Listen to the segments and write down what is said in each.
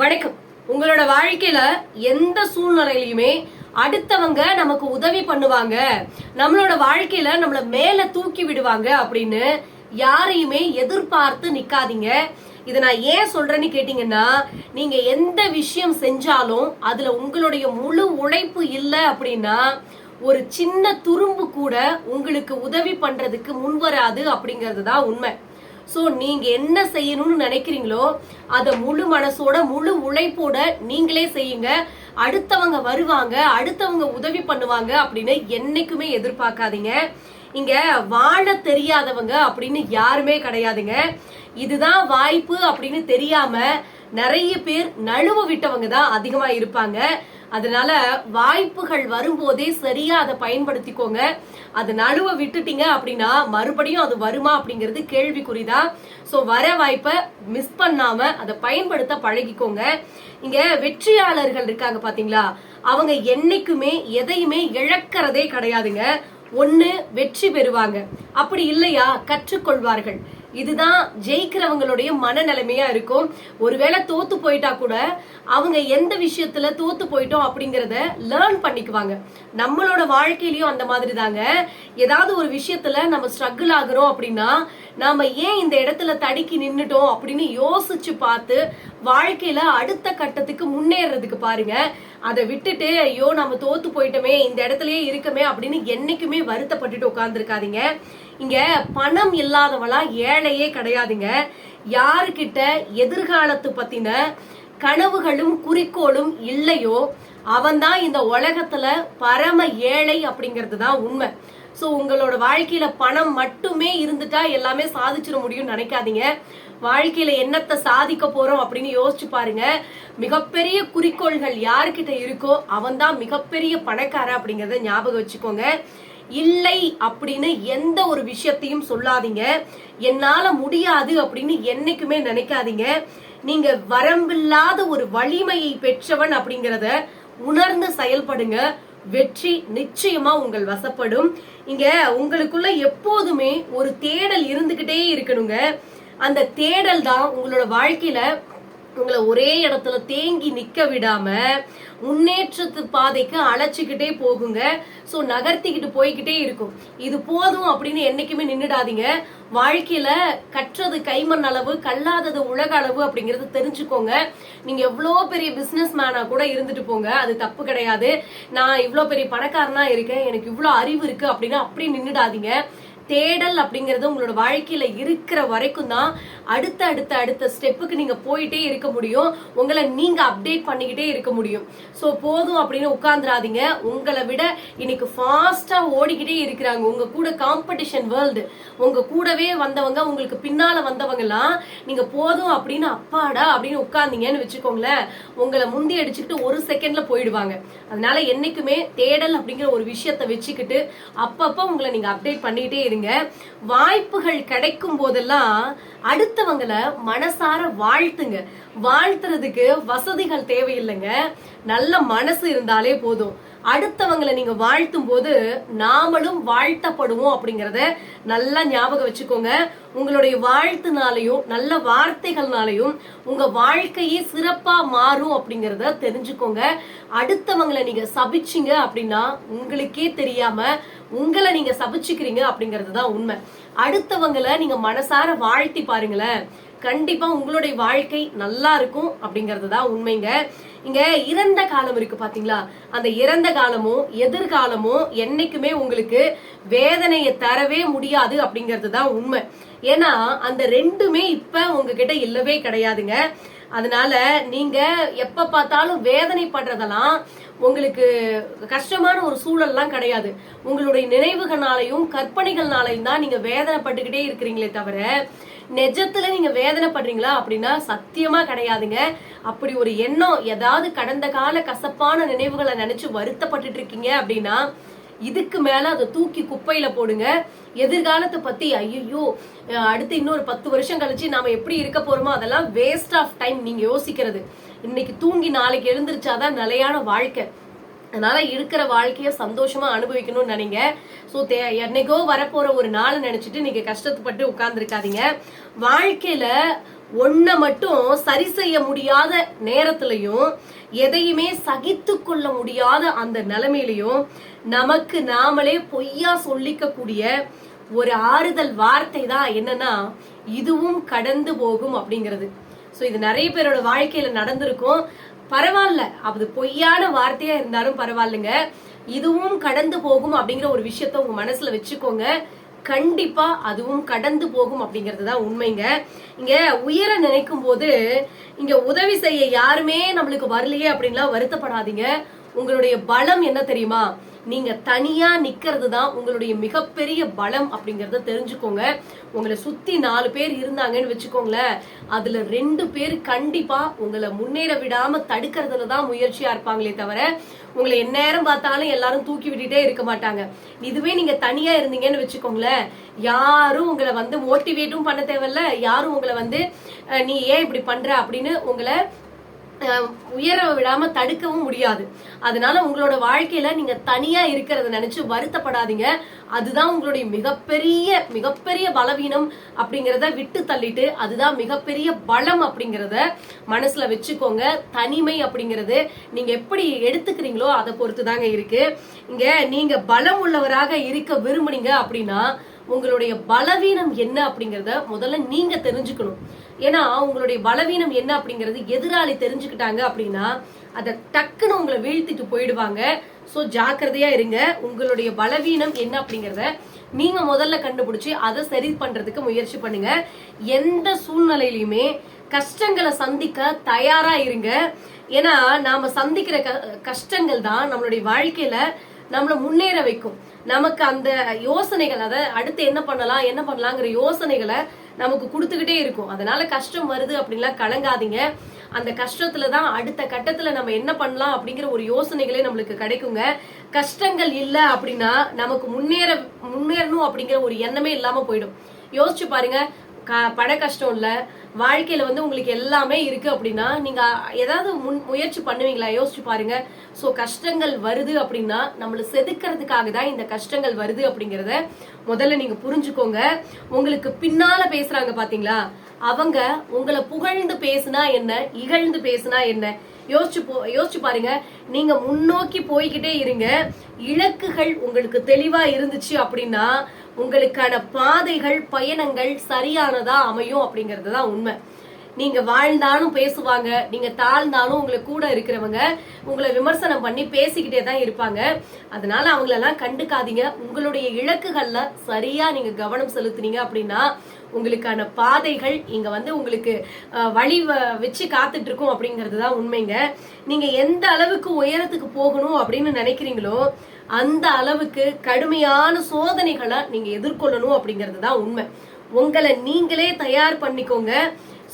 வணக்கம். உங்களோட வாழ்க்கையில எந்த சூழ்நிலையிலுமே அடுத்தவங்க நமக்கு உதவி பண்ணுவாங்க. நம்மளோட வாழ்க்கையில நம்மள மேல தூக்கி விடுவாங்க அப்படின்னு யாரையுமே எதிர்பார்த்து நிக்காதீங்க. இதை நான் ஏன் சொல்றேன்னு கேட்டீங்கன்னா நீங்க எந்த விஷயம் செஞ்சாலும் அதுல உங்களுடைய முழு உழைப்பு இல்லை அப்படின்னா ஒரு சின்ன துரும்பு கூட உங்களுக்கு உதவி பண்றதுக்கு முன்வராது அப்படிங்கிறது தான் உண்மை. சோ நீங்க என்ன செய்யணும்னு நினைக்கிறீங்களோ அதை முழு மனசோட முழு உழைப்போட நீங்களே செய்யுங்க. அடுத்தவங்க வருவாங்க அடுத்தவங்க உதவி பண்ணுவாங்க அப்படின்னு என்னைக்குமே எதிர்பார்க்காதீங்க. இங்க வாழ தெரியாதவங்க அப்படின்னு யாருமே கிடையாதுங்க. இதுதான் வாய்ப்பு அப்படின்னு தெரியாம நிறைய பேர் நழுவ விட்டவங்க தான் அதிகமா இருப்பாங்க. அதனால வாய்ப்புகள் வரும்போதே சரியா அதை பயன்படுத்திக்கோங்க. அது நழுவ விட்டுட்டீங்க அப்படின்னா மறுபடியும் அது வருமா அப்படிங்கிறது கேள்விக்குறிதான். ஸோ வர வாய்ப்பை மிஸ் பண்ணாம அதை பயன்படுத்த பழகிக்கோங்க. இங்க வெற்றியாளர்கள் இருக்காங்க பாத்தீங்களா? அவங்க என்னைக்குமே எதையுமே இழக்கிறதே கிடையாதுங்க. ஒன்று வெற்றி பெறுவாங்க. அப்படி இல்லையா? கற்றுக்கொள்வார்கள். இதுதான் ஜெயிக்கிறவங்களுடைய மனநிலைமையா இருக்கும். ஒருவேளை தோத்து போயிட்டா கூட அவங்க எந்த விஷயத்துல தோத்து போயிட்டோம் அப்படிங்கறத லேர்ன் பண்ணிக்குவாங்க. நம்மளோட வாழ்க்கையிலயும் அந்த மாதிரி தாங்க ஏதாவது ஒரு விஷயத்துல நம்ம ஸ்ட்ரகிள் ஆகுறோம் அப்படின்னா நாம ஏன் இந்த இடத்துல தடுக்கி நின்னுட்டோம் அப்படின்னு யோசிச்சு பார்த்து வாழ்க்கையில அடுத்த கட்டத்துக்கு முன்னேறதுக்கு பாருங்க. அதை விட்டுட்டு ஐயோ நம்ம தோத்து போயிட்டோமே இந்த இடத்துலயே இருக்கமே அப்படின்னு என்னைக்குமே வருத்தப்பட்டுட்டு உட்காந்துருக்காதீங்க இங்க பணம் இல்லாதவளா ஏழையே கிடையாதுங்க. யாருக்கிட்ட எதிர்காலத்து பத்தின கனவுகளும் குறிக்கோளும் இல்லையோ அவன் தான் இந்த உலகத்துல பரம ஏழை அப்படிங்கிறது தான் உண்மை. ஸோ உங்களோட வாழ்க்கையில பணம் மட்டுமே இருந்துட்டா எல்லாமே சாதிச்சிட முடியும்னு நினைக்காதீங்க. வாழ்க்கையில என்னத்தை சாதிக்க போறோம் அப்படின்னு யோசிச்சு பாருங்க. மிகப்பெரிய குறிக்கோள்கள் யாருக்கிட்ட இருக்கோ அவன் தான் மிகப்பெரிய பணக்கார அப்படிங்கறத ஞாபகம் வச்சுக்கோங்க. இல்லை அப்படின்னு எந்த ஒரு விஷயத்தையும் சொல்லாதீங்க. என்னால முடியாது அப்படின்னு என்னைக்குமே நினைக்காதீங்க. நீங்க வரம்பில்லாத ஒரு வலிமையை பெற்றவன் அப்படிங்கறத உணர்ந்து செயல்படுங்க. வெற்றி நிச்சயமா உங்கள் வசப்படும். இங்க உங்களுக்குள்ள எப்போதுமே ஒரு தேடல் இருந்துகிட்டே இருக்கணுங்க. அந்த தேடல் தான் உங்களோட வாழ்க்கையில உங்களை ஒரே இடத்துல தேங்கி நிக்க விடாம முன்னேற்றத்து பாதைக்கு அழைச்சிக்கிட்டே போகுங்க. ஸோ நகர்த்திக்கிட்டு போய்கிட்டே இருக்கும். இது போதும் அப்படின்னு என்னைக்குமே நின்றுடாதீங்க வாழ்க்கையில கற்றது கைமண் அளவு கல்லாதது உலக அளவு அப்படிங்கறது தெரிஞ்சுக்கோங்க. நீங்க எவ்வளோ பெரிய பிசினஸ் மேனா கூட இருந்துட்டு போங்க. அது தப்பு கிடையாது. நான் இவ்வளோ பெரிய பணக்காரனா இருக்கேன். எனக்கு இவ்வளோ அறிவு இருக்கு அப்படின்னு அப்படி நின்றுடாதீங்க தேடல் அப்படிங்கிறது உங்களோட வாழ்க்கையில இருக்கிற வரைக்கும் தான் அடுத்த அடுத்த அடுத்த ஸ்டெப்புக்கு நீங்க போயிட்டே இருக்க முடியும். உங்களை நீங்க அப்டேட் பண்ணிக்கிட்டே இருக்க முடியும். சோ போதும் அப்படின்னு உட்காந்துராதீங்க உங்களை விட இன்னைக்கு ஃபாஸ்டா ஓடிக்கிட்டே இருக்கிறாங்க. உங்க கூட காம்படிஷன் வேர்ல்டு உங்க கூடவே வந்தவங்க உங்களுக்கு பின்னால வந்தவங்க எல்லாம் நீங்க போதும் அப்படின்னு அப்பாடா அப்படின்னு உட்கார்ந்தீங்கன்னு வச்சுக்கோங்களேன் உங்களை முந்தி அடிச்சுக்கிட்டு ஒரு செகண்ட்ல போயிடுவாங்க. அதனால என்னைக்குமே தேடல் அப்படிங்கிற ஒரு விஷயத்த வச்சுக்கிட்டு அப்பப்ப உங்களை நீங்க அப்டேட் பண்ணிக்கிட்டே இருங்க. வாய்ப்புகள் கிடைக்கும் போதெல்லாம் அடுத்தவங்களை மனசார வாழ்த்துங்க. வாழ்த்துறதுக்கு வசதிகள் தேவையில்லைங்க. நல்ல மனசு இருந்தாலே போதும். அடுத்தவங்களை நீங்க வாழ்த்தும் போது நாமளும் வாழ்த்தப்படுவோம் அப்படிங்கறத நல்லா ஞாபகம் வச்சுக்கோங்க. உங்களுடைய வாழ்த்துனாலையும் நல்ல வார்த்தைகள்னாலையும் உங்க வாழ்க்கையே சிறப்பா மாறும் அப்படிங்கறத தெரிஞ்சுக்கோங்க. அடுத்தவங்களை நீங்க சபிச்சீங்க அப்படின்னா உங்களுக்கே தெரியாம உங்களை நீங்க சபிச்சுக்கிறீங்க அப்படிங்கிறது தான் உண்மை. அடுத்தவங்களை நீங்க மனசார வாழ்த்தி பாருங்களேன். கண்டிப்பா உங்களுடைய வாழ்க்கை நல்லா இருக்கும் அப்படிங்கிறது தான் உண்மைங்க. இங்க இறந்த காலம் இருக்கு பாத்தீங்களா? அந்த இறந்த காலமும் எதிர்காலமும் என்னைக்குமே உங்களுக்கு வேதனையை தரவே முடியாது அப்படிங்கிறது தான் உண்மை. ஏன்னா அந்த ரெண்டுமே இப்ப உங்ககிட்ட இல்லவே கிடையாதுங்க. அதனால நீங்க எப்ப பார்த்தாலும் வேதனை படுறதெல்லாம் உங்களுக்கு கஷ்டமான ஒரு சூழல்லாம் கிடையாது. உங்களுடைய நினைவுகளாலையும் கற்பனைகள்னாலையும் தான் நீங்க வேதனைப்பட்டுக்கிட்டே இருக்கிறீங்களே தவிர நிஜத்துல நீங்க வேதனைப்படுறீங்களா அப்படின்னா சத்தியமா கிடையாதுங்க. அப்படி ஒரு எண்ணம் ஏதாவது கடந்த கால கசப்பான நினைவுகளை நினைச்சு வருத்தப்பட்டுட்டு இருக்கீங்க அப்படின்னா இதுக்கு மேல அதை தூக்கி குப்பையில போடுங்க. எதிர்காலத்தை பத்தி ஐயோ அடுத்து இன்னொரு பத்து வருஷம் கழிச்சு நாம எப்படி இருக்க போறோமோ அதெல்லாம் வேஸ்ட் ஆஃப் டைம் நீங்க யோசிக்கிறது. இன்னைக்கு தூங்கி நாளைக்கு எழுந்திருச்சாதான் நிலையான வாழ்க்கை. அதனால இருக்கிற வாழ்க்கைய சந்தோஷமா அனுபவிக்கணும்னு நினைங்க. ஸோ என்னைக்கோ வரப்போற ஒரு நாள் நினைச்சிட்டு நீங்க கஷ்டப்பட்டு உட்கார்ந்துருக்காதீங்க. வாழ்க்கையில ஒன்ன மட்டும் சரி செய்ய முடியாத நேரத்திலையும் எதையுமே சகித்து கொள்ள முடியாத அந்த நிலைமையிலையும் நமக்கு நாமளே பொய்யா சொல்லிக்க கூடிய ஒரு ஆறுதல் வார்த்தை தான் என்னன்னா இதுவும் கடந்து போகும் அப்படிங்கிறது. ஸோ இது நிறைய பேரோட வாழ்க்கையில நடந்திருக்கும். பரவாயில்ல. அது பொய்யான வார்த்தையா இருந்தாலும் பரவாயில்லைங்க. இதுவும் கடந்து போகும் அப்படிங்கிற ஒரு விஷயத்த உங்க மனசுல வச்சுக்கோங்க. கண்டிப்பா அதுவும் கடந்து போகும் அப்படிங்கிறது தான் உண்மைங்க. இங்க உயர நினைக்கும் போது இங்க உதவி செய்ய யாருமே நம்மளுக்கு வரலையே அப்படின்லாம் வருத்தப்படாதீங்க. உங்களுடைய பலம் என்ன தெரியுமா? நீங்க தனியா நிக்கிறது தான் உங்களுடைய மிகப்பெரிய பலம் அப்படிங்கறத தெரிஞ்சுக்கோங்க. உங்களை சுத்தி நாலு பேர் இருந்தாங்கன்னு வச்சுக்கோங்களேன். அதுல ரெண்டு பேர் கண்டிப்பா உங்களை முன்னேற விடாம தடுக்கிறதுல தான் முயற்சியா இருப்பாங்களே தவிர உங்களை எந்நேரம் பார்த்தாலும் எல்லாரும் தூக்கி விட்டுட்டே இருக்க மாட்டாங்க. இதுவே நீங்க தனியா இருந்தீங்கன்னு வச்சுக்கோங்களேன். யாரும் உங்களை வந்து மோட்டிவேட்டும் பண்ண தேவையில்ல. யாரும் உங்களை வந்து நீ ஏன் இப்படி பண்ற? அப்படின்னு உங்களை உயர விடாம தடுக்கவும் முடியாது. அதனால உங்களோட வாழ்க்கையில நீங்க தனியா இருக்கிறத நினைச்சு வருத்தப்படாதீங்க. அதுதான் உங்களுடைய மிகப்பெரிய மிகப்பெரிய பலவீனம் அப்படிங்கிறத விட்டு தள்ளிட்டு அதுதான் மிகப்பெரிய பலம் அப்படிங்கிறத மனசுல வச்சுக்கோங்க. தனிமை அப்படிங்கிறது நீங்க எப்படி எடுத்துக்கிறீங்களோ அதை பொறுத்து தாங்க இருக்கு. இங்க நீங்க பலம் உள்ளவராக இருக்க விரும்புனீங்க அப்படின்னா உங்களுடைய பலவீனம் என்ன அப்படிங்கறத முதல்ல நீங்க தெரிஞ்சுக்கணும். ஏன்னா உங்களுடைய பலவீனம் என்ன அப்படிங்கறது எதிராளி தெரிஞ்சுக்கிட்டாங்க அப்படின்னா அதை டக்குன்னு உங்களை வீழ்த்திட்டு போயிடுவாங்க. ஸோ ஜாக்கிரதையா இருங்க. உங்களுடைய பலவீனம் என்ன அப்படிங்கறத நீங்க முதல்ல கண்டுபிடிச்சு அதை சரி பண்றதுக்கு முயற்சி பண்ணுங்க. எந்த சூழ்நிலையிலுமே கஷ்டங்களை சந்திக்க தயாரா இருங்க. ஏன்னா நாம சந்திக்கிற க- கஷ்டங்கள் தான் நம்மளுடைய வாழ்க்கையில நம்மளை முன்னேற வைக்கும். நமக்கு அந்த யோசனைகள் அதை அடுத்து என்ன பண்ணலாம் என்ன பண்ணலாங்கிற யோசனைகளை நமக்கு கொடுத்துக்கிட்டே இருக்கும். அதனால கஷ்டம் வருது அப்படின்லாம் கலங்காதீங்க. அந்த கஷ்டத்துல தான் அடுத்த கட்டத்துல நம்ம என்ன பண்ணலாம் அப்படிங்கிற ஒரு யோசனைகளே நம்மளுக்கு கிடைக்குங்க. கஷ்டங்கள் இல்ல அப்படின்னா நமக்கு முன்னேற முன்னேறணும் அப்படிங்கிற ஒரு எண்ணமே இல்லாம போயிடும். யோசிச்சு பாருங்க க- பட கஷ்டம் இல்லை. வாழ்க்கையில வந்து உங்களுக்கு எல்லாமே இருக்கு அப்படின்னா நீங்க ஏதாவது முன் முயற்சி பண்ணுவீங்களா? யோசிச்சு பாருங்க. ஸோ கஷ்டங்கள் வருது அப்படின்னா நம்மள செதுக்கிறதுக்காக தான் இந்த கஷ்டங்கள் வருது அப்படிங்கிறத முதல்ல நீங்க புரிஞ்சுக்கோங்க. உங்களுக்கு பின்னால பேசுறாங்க பாத்தீங்களா? அவங்க உங்களை புகழ்ந்து பேசுனா என்ன? இகழ்ந்து பேசுனா என்ன? யோசிச்சு போ யோசிச்சு பாருங்க. நீங்க முன்னோக்கி போய்கிட்டே இருங்க. இலக்குகள் உங்களுக்கு தெளிவா இருந்துச்சு அப்படின்னா உங்களுக்கான பாதைகள் பயணங்கள் சரியானதா அமையும் அப்படிங்கிறது தான் உண்மை. நீங்க வாழ்ந்தாலும் பேசுவாங்க நீங்க தாழ்ந்தாலும் உங்களை கூட இருக்கிறவங்க உங்களை விமர்சனம் பண்ணி பேசிக்கிட்டே தான் இருப்பாங்க. அதனால அவங்களெல்லாம் கண்டுக்காதீங்க. உங்களுடைய இலக்குகள்ல சரியா நீங்க கவனம் செலுத்துனீங்க அப்படின்னா உங்களுக்கான பாதைகள் இங்க வந்து உங்களுக்கு வழி வ- வச்சு காத்துட்டு இருக்கும் அப்படிங்கிறது தான் உண்மைங்க. நீங்க எந்த அளவுக்கு உயரத்துக்கு போகணும் அப்படின்னு நினைக்கிறீங்களோ அந்த அளவுக்கு கடுமையான சோதனைகளை நீங்க எதிர்கொள்ளணும் அப்படிங்கிறது தான் உண்மை. உங்களை நீங்களே தயார் பண்ணிக்கோங்க.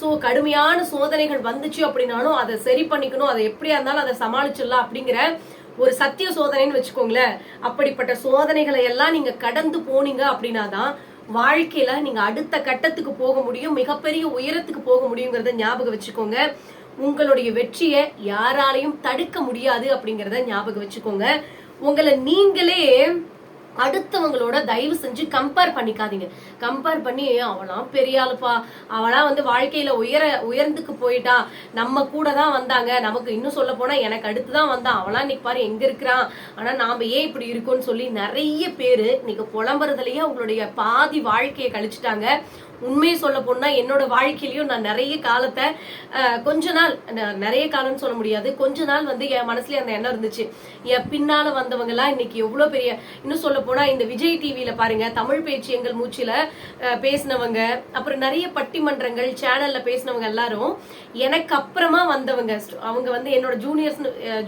ஸோ கடுமையான சோதனைகள் வந்துச்சு அப்படின்னாலும் அதை சரி பண்ணிக்கணும். அதை எப்படியா இருந்தாலும் அதை சமாளிச்சிடலாம் அப்படிங்கிற ஒரு சத்திய சோதனைன்னு வச்சுக்கோங்களேன். அப்படிப்பட்ட சோதனைகளை எல்லாம் நீங்க கடந்து போனீங்க அப்படின்னா தான் வாழ்க்கையில நீங்க அடுத்த கட்டத்துக்கு போக முடியும் மிகப்பெரிய உயரத்துக்கு போக முடியுங்கிறத ஞாபகம் வச்சுக்கோங்க. உங்களுடைய வெற்றியை யாராலையும் தடுக்க முடியாது அப்படிங்கிறத ஞாபகம் வச்சுக்கோங்க. உங்களை நீங்களே அடுத்தவங்களோட தயவு செஞ்சு கம்பேர் பண்ணிக்காதீங்க. கம்பேர் பண்ணி அவளாம் பெரிய ஆளுப்பா அவளாம் வந்து வாழ்க்கையில உயர உயர்ந்துக்கு போயிட்டா. நம்ம கூட தான் வந்தாங்க. நமக்கு இன்னும் சொல்ல போனா எனக்கு அடுத்து தான் வந்தான் அவளாம் இன்னைக்கு பாரு எங்க இருக்கிறான் ஆனா நாம ஏன் இப்படி இருக்கோம்னு சொல்லி நிறைய பேரு இன்னைக்கு புலம்புறதுலயே அவங்களுடைய பாதி வாழ்க்கையை கழிச்சிட்டாங்க. உண்மையை சொல்ல போனா என்னோட வாழ்க்கையிலயும் நான் நிறைய காலத்தை கொஞ்ச நாள் நிறைய காலம்னு சொல்ல முடியாது. கொஞ்ச நாள் வந்து என் மனசுல அந்த எண்ணம் இருந்துச்சு. என் பின்னால வந்தவங்க எல்லாம் இன்னைக்கு எவ்வளவு பெரிய இன்னும் சொல்ல போனா இந்த விஜய் டிவில பாருங்க தமிழ் பேச்சு எங்கள் மூச்சில பேசினவங்க அப்புறம் நிறைய பட்டிமன்றங்கள் சேனல்ல பேசினவங்க எல்லாரும் எனக்கு அப்புறமா வந்தவங்க அவங்க வந்து என்னோட ஜூனியர்ஸ்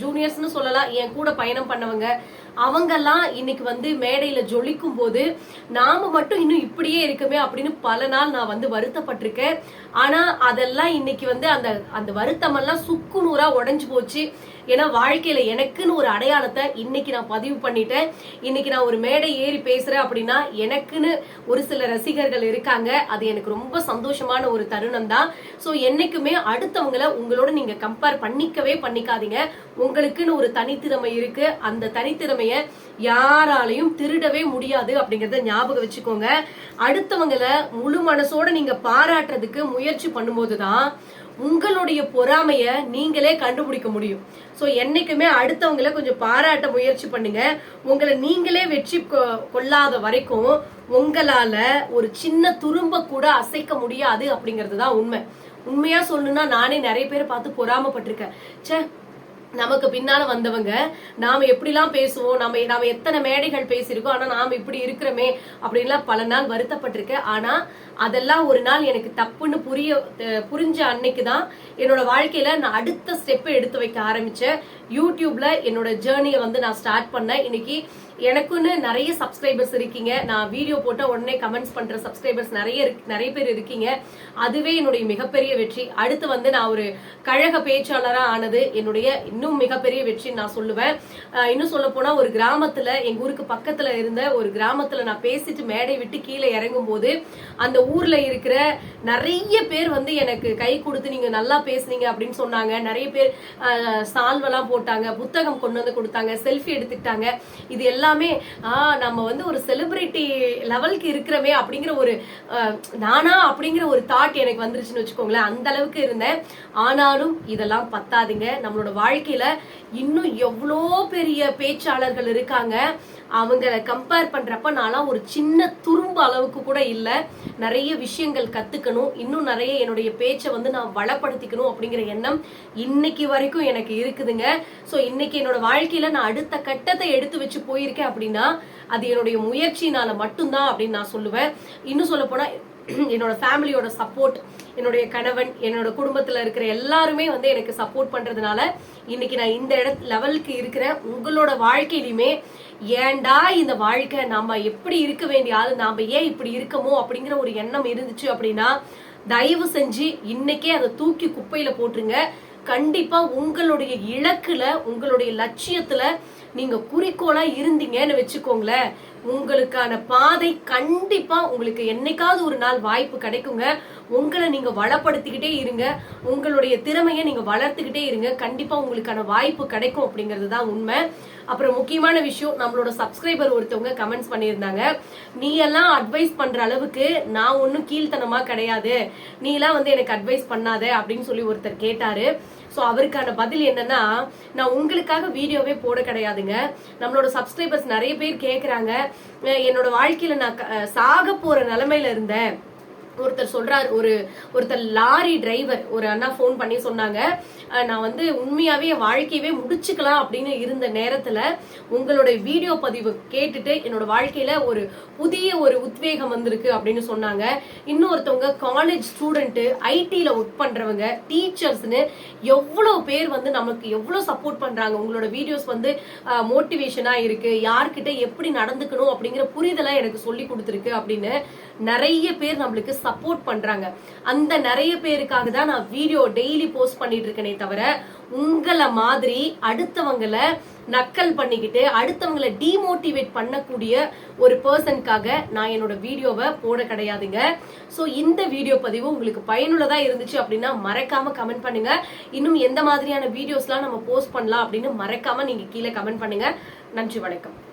ஜூனியர்ஸ்னு சொல்லலாம் என் கூட பயணம் பண்ணவங்க அவங்கெல்லாம் இன்னைக்கு வந்து மேடையில ஜொலிக்கும் போது நாம மட்டும் இன்னும் இப்படியே இருக்குமே அப்படின்னு பல நாள் நான் வந்து வருத்தப்பட்டிருக்கேன். ஆனா அதெல்லாம் இன்னைக்கு வந்து அந்த அந்த வருத்தம் எல்லாம் சுக்கு நூறா உடைஞ்சு போச்சு. ஏன்னா வாழ்க்கையில எனக்குன்னு ஒரு அடையாளத்தை இன்னைக்கு நான் பதிவு பண்ணிட்டேன். இன்னைக்கு நான் ஒரு மேடை ஏறி பேசுறேன் அப்படின்னா எனக்குன்னு ஒரு சில ரசிகர்கள் இருக்காங்க. அது எனக்கு ரொம்ப சந்தோஷமான ஒரு தருணம் தான். ஸோ என்னைக்குமே அடுத்தவங்கள உங்களோட நீங்க கம்பேர் பண்ணிக்கவே பண்ணிக்காதீங்க. உங்களுக்குன்னு ஒரு தனித்திறமை இருக்கு. அந்த தனித்திறமையை யாராலையும் திருடவே முடியாது அப்படிங்கறத ஞாபகம் வச்சுக்கோங்க. அடுத்தவங்கள முழு மனசோட நீங்க பாராட்டுறதுக்கு முயற்சி பண்ணும்போதுதான் உங்களுடைய பொறாமைய நீங்களே கண்டுபிடிக்க முடியும். ஸோ என்னைக்குமே அடுத்தவங்கள கொஞ்சம் பாராட்ட முயற்சி பண்ணுங்க. உங்களை நீங்களே வெற்றி கொ- கொள்ளாத வரைக்கும் உங்களால ஒரு சின்ன துரும்ப கூட அசைக்க முடியாது அப்படிங்கிறது தான் உண்மை. உண்மையா சொல்லணும்னா நானே நிறைய பேரை பார்த்து பொறாமப்பட்டிருக்கேன். ச்சே நமக்கு பின்னால வந்தவங்க நாம எப்படிலாம் பேசுவோம் நம்ம நாம எத்தனை மேடைகள் பேசியிருக்கோம் ஆனா நாம இப்படி இருக்கிறோமே அப்படின்லாம் பல நாள் வருத்தப்பட்டிருக்கேன். ஆனா அதெல்லாம் ஒரு நாள் எனக்கு தப்புன்னு புரிய புரிஞ்ச அன்னைக்கு தான் என்னோட வாழ்க்கையில நான் அடுத்த ஸ்டெப்பை எடுத்து வைக்க ஆரம்பிச்சேன். யூடியூப்ல என்னோட ஜேர்னியை வந்து நான் ஸ்டார்ட் பண்ணேன். இன்னைக்கு எனக்குன்னு நிறைய சப்ஸ்கிரைபர்ஸ் இருக்கீங்க. நான் வீடியோ போட்ட உடனே கமெண்ட்ஸ் பண்ற சப்ஸ்கிரைபர்ஸ் நிறைய நிறைய பேர் இருக்கீங்க. அதுவே என்னுடைய மிகப்பெரிய வெற்றி. அடுத்து வந்து நான் ஒரு கழக பேச்சாளராக ஆனது என்னுடைய இன்னும் மிகப்பெரிய வெற்றின்னு நான் சொல்லுவேன். இன்னும் சொல்ல போனா ஒரு கிராமத்துல எங்க ஊருக்கு பக்கத்துல இருந்த ஒரு கிராமத்துல நான் பேசிட்டு மேடை விட்டு கீழே இறங்கும் போது அந்த ஊர்ல இருக்கிற நிறைய பேர் வந்து எனக்கு கை கொடுத்து நீங்க நல்லா பேசுனீங்க அப்படின்னு சொன்னாங்க. நிறைய பேர் சால்வெல்லாம் போட்டாங்க புத்தகம் கொண்டு வந்து கொடுத்தாங்க செல்ஃபி எடுத்துக்கிட்டாங்க. இது எல்லாமே ஆஹ் நம்ம வந்து ஒரு செலிபிரிட்டி லெவலுக்கு இருக்கிறமே அப்படிங்கிற ஒரு நானா அப்படிங்கிற ஒரு தாட் எனக்கு வந்துருச்சுன்னு வச்சுக்கோங்களேன். அந்த அளவுக்கு இருந்தேன். ஆனாலும் இதெல்லாம் பத்தாதுங்க. நம்மளோட வாழ்க்கையில இன்னும் எவ்வளோ பெரிய பேச்சாளர்கள் இருக்காங்க. அவங்கள கம்பேர் பண்றப்ப நான்லாம் ஒரு சின்ன துரும்பு அளவுக்கு கூட இல்ல. நிறைய விஷயங்கள் கத்துக்கணும். இன்னும் நிறைய என்னுடைய பேச்சை வந்து நான் வளப்படுத்திக்கணும் அப்படிங்கிற எண்ணம் இன்னைக்கு வரைக்கும் எனக்கு இருக்குதுங்க. சோ இன்னைக்கு என்னோட வாழ்க்கையில நான் அடுத்த கட்டத்தை எடுத்து வச்சு போயிருக்கேன் அப்படின்னா அது என்னுடைய முயற்சினால மட்டும்தான் அப்படின்னு நான் சொல்லுவேன். இன்னும் சொல்ல போனா என்னோட ஃபேமிலியோட சப்போர்ட் என்னுடைய கணவன் என்னோட குடும்பத்துல இருக்கிற எல்லாருமே வந்து எனக்கு சப்போர்ட் பண்றதுனால இன்னைக்கு நான் இந்த இட லெவலுக்கு இருக்கிறேன். உங்களோட வாழ்க்கையிலுமே ஏன்டா இந்த வாழ்க்கை நாம் எப்படி இருக்க வேண்டிய ஆளு நாம ஏன் இப்படி இருக்கமோ அப்படிங்கிற ஒரு எண்ணம் இருந்துச்சு அப்படின்னா தயவு செஞ்சு இன்னைக்கே அதை தூக்கி குப்பையில போட்டுருங்க. கண்டிப்பா உங்களுடைய இலக்குல உங்களுடைய லட்சியத்துல நீங்க குறிக்கோளா இருந்தீங்கன்னு வச்சுக்கோங்களேன். உங்களுக்கான பாதை கண்டிப்பா உங்களுக்கு என்னைக்காவது ஒரு நாள் வாய்ப்பு கிடைக்குங்க. உங்களை நீங்க வளப்படுத்திக்கிட்டே இருங்க. உங்களுடைய திறமையை நீங்க வளர்த்துக்கிட்டே இருங்க. கண்டிப்பா உங்களுக்கான வாய்ப்பு கிடைக்கும் அப்படிங்கிறது தான் உண்மை. அப்புறம் முக்கியமான விஷயம் நம்மளோட சப்ஸ்கிரைபர் ஒருத்தவங்க கமெண்ட்ஸ் பண்ணியிருந்தாங்க. நீ எல்லாம் அட்வைஸ் பண்ற அளவுக்கு நான் ஒன்றும் கீழ்த்தனமா கிடையாது. நீ எல்லாம் வந்து எனக்கு அட்வைஸ் பண்ணாத அப்படின்னு சொல்லி ஒருத்தர் கேட்டாரு. ஸோ அவருக்கான பதில் என்னன்னா நான் உங்களுக்காக வீடியோவே போட கிடையாதுங்க. நம்மளோட சப்ஸ்கிரைபர்ஸ் நிறைய பேர் கேட்குறாங்க என்னோட வாழ்க்கையில நான் க- சாக போற நிலைமையில இருந்தேன். ஒருத்தர் சொல்றாரு ஒரு ஒருத்தர் லாரி டிரைவர் ஒரு அண்ணா ஃபோன் பண்ணி சொன்னாங்க. நான் வந்து உண்மையாவே என் வாழ்க்கையவே முடிச்சுக்கலாம் அப்படின்னு இருந்த நேரத்துல உங்களுடைய வீடியோ பதிவு கேட்டுட்டு என்னோட வாழ்க்கையில ஒரு புதிய ஒரு உத்வேகம் வந்திருக்கு அப்படின்னு சொன்னாங்க. இன்னொருத்தவங்க காலேஜ் ஸ்டூடெண்ட் ஐடியில் ஒர்க் பண்றவங்க டீச்சர்ஸ்னு எவ்வளவு பேர் வந்து நமக்கு எவ்வளவு சப்போர்ட் பண்றாங்க. உங்களோட வீடியோஸ் வந்து மோட்டிவேஷனா இருக்கு. யார்கிட்ட எப்படி நடந்துக்கணும் அப்படிங்கிற புரிதலை எனக்கு சொல்லி கொடுத்துருக்கு அப்படின்னு நிறைய பேர் நம்மளுக்கு சப்போர்ட் பண்றாங்க. அந்த நிறைய பேருக்காக தான் நான் வீடியோ டெய்லி போஸ்ட் பண்ணிட்டு இருக்கேனே தவிர உங்களை மாதிரி அடுத்தவங்கள நக்கல் பண்ணிக்கிட்டு அடுத்தவங்களை டிமோட்டிவேட் பண்ணக்கூடிய ஒரு பர்சனுக்காக நான் என்னோட வீடியோவை போட கிடையாதுங்க. ஸோ இந்த வீடியோ பதிவு உங்களுக்கு பயனுள்ளதா இருந்துச்சு அப்படின்னா மறக்காம கமெண்ட் பண்ணுங்க. இன்னும் எந்த மாதிரியான வீடியோஸ்லாம் நம்ம போஸ்ட் பண்ணலாம் அப்படின்னு மறக்காம நீங்க கீழே கமெண்ட் பண்ணுங்க. நன்றி வணக்கம்.